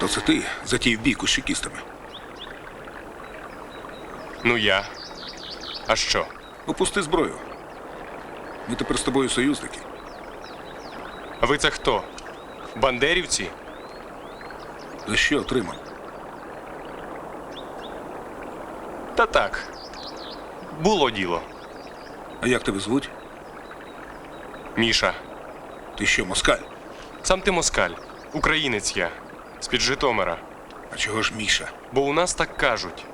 То це ти затіяв бійку з чекістами. Ну я. А що? Опусти зброю. Ми тепер з тобою союзники. А ви це хто? Бандерівці? За що отримав? Та так. Було діло. А як тебе звуть? Міша. Ти що, москаль? Сам ти москаль. Українець я. З-під Житомира. А чого ж Міша? Бо у нас так кажуть.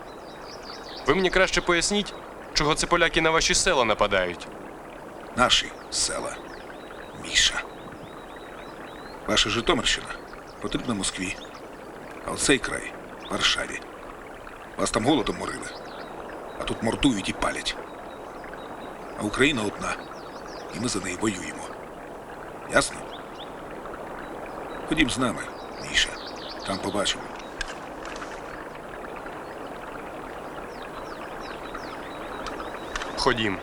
Ви мені краще поясніть, чого це поляки на ваші села нападають. Наші села. Міша. Ваша Житомирщина потрібна Москві. А оцей край Варшаві. Вас там голодом морили, а тут мордують і палять. А Україна одна, і ми за неї воюємо. Ясно? Ходім з нами, Міша. Там побачимо. Ходім.